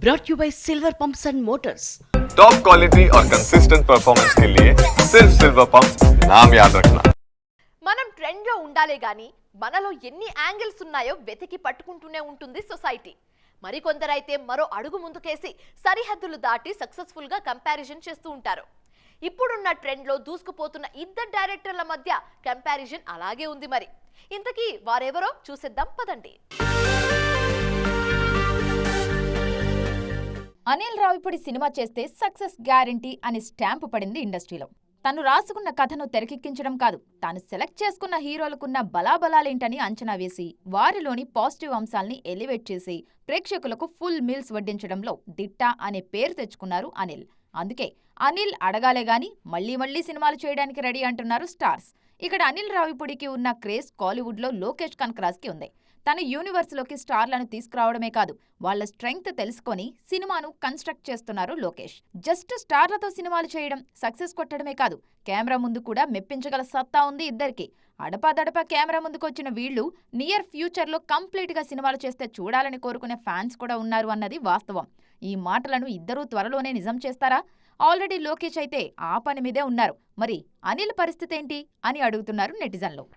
brought you by Silver Pumps and Motors. Top quality और consistent performance के लिए सिर्फ सिल्वर पंप नाम याद रखना మనం ట్రెండ్లో ఉండాలే గాని మనలో ఎన్ని యాంగిల్స్ ఉన్నాయో వెతికి పట్టుకుంటూనే ఉంటుంది సొసైటీ మరికొందరైతే మరో అడుగు ముందుకేసి సరిహద్దులు దాటి సక్సెస్ఫుల్గా కంపారిజన్ చేస్తూ ఉంటారు ఇప్పుడున్న ట్రెండ్లో దూసుకుపోతున్న ఇద్దరు డైరెక్టర్ల మధ్య కంపారిజన్ అలాగే ఉంది మరి ఇంతకీ వారెవరో చూసేద్దాం పదండి అనిల్ రావిపూడి సినిమా చేస్తే సక్సెస్ గ్యారంటీ అని స్టాంపు పడింది ఇండస్ట్రీలో. తను రాసుకున్న కథను తెరకెక్కించడం కాదు తాను సెలెక్ట్ చేసుకున్న హీరోలకున్న బలాబలాలేంటని అంచనా వేసి వారిలోని పాజిటివ్ అంశాల్ని ఎలివేట్ చేసి ప్రేక్షకులకు ఫుల్ మీల్స్ వడ్డించడంలో దిట్ట అనే పేరు తెచ్చుకున్నారు అనిల్. అందుకే అనిల్ అడగాలే గాని మళ్ళీ మళ్ళీ సినిమాలు చేయడానికి రెడీ అంటున్నారు స్టార్స్. ఇక్కడ అనిల్ రావిపూడికి ఉన్న క్రేజ్ కాలీవుడ్లో లోకేష్ కనకరాజ్కి ఉంది. తన యూనివర్స్లోకి స్టార్లను తీసుకురావడమే కాదు వాళ్ళ స్ట్రెంగ్త్ తెలుసుకొని సినిమాను కన్స్ట్రక్ట్ చేస్తున్నారు లోకేష్. జస్ట్ స్టార్లతో సినిమాలు చేయడం సక్సెస్ కొట్టడమే కాదు కెమెరా ముందు కూడా మెప్పించగల సత్తా ఉంది ఇద్దరికి. అడపాదడపా కెమెరా ముందుకొచ్చిన వీళ్ళు నియర్ ఫ్యూచర్లో కంప్లీట్గా సినిమాలు చేస్తే చూడాలని కోరుకునే ఫ్యాన్స్ కూడా ఉన్నారు అన్నది వాస్తవం. ఈ మాటలను ఇద్దరూ త్వరలోనే నిజం చేస్తారా? ఆల్రెడీ లోకేష్ అయితే ఆ పని మీదే ఉన్నారు. మరి అనిల్ పరిస్థితి ఏంటి అని అడుగుతున్నారు నెటిజన్లు.